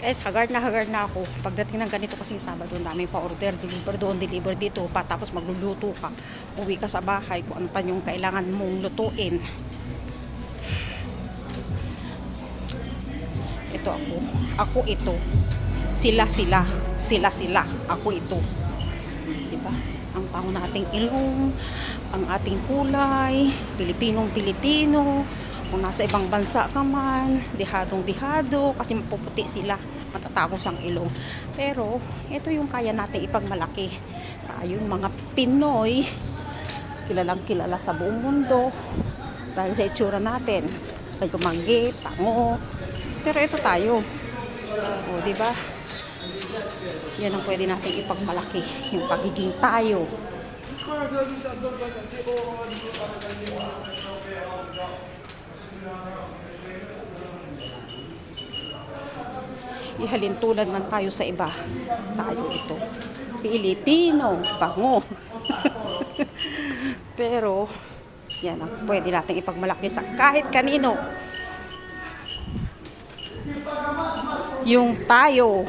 Guys, haggard na haggard na ako. Pagdating ng ganito kasi Sabado, ang daming pa-order, deliver doon, deliver dito, pa tapos magluluto ka. Uwi ka sa bahay kung ano pa yung kailangan mong lutuin. Ito ako. Ako ito. Sila sila. Sila sila. Ako ito. Diba? Ang pango nating ilong, ang ating kulay, Pilipinong Pilipino, kung nasa ibang bansa ka man, dihadong dihado, kasi mapuputi sila, matatapos ang ilong. Pero, ito yung kaya natin ipagmalaki. Tayong mga Pinoy, kilalang kilala sa buong mundo, dahil sa itsura natin. Tayo manggi, pango. Pero ito tayo. O, di ba? Yan ang pwede natin ipagmalaki, yung pagiging tayo. Ihalin tulad man tayo sa iba. Tayo ito. Pilipino, bango. Pero, yan ang pwede natin ipagmalaki sa kahit kanino. Yung tayo,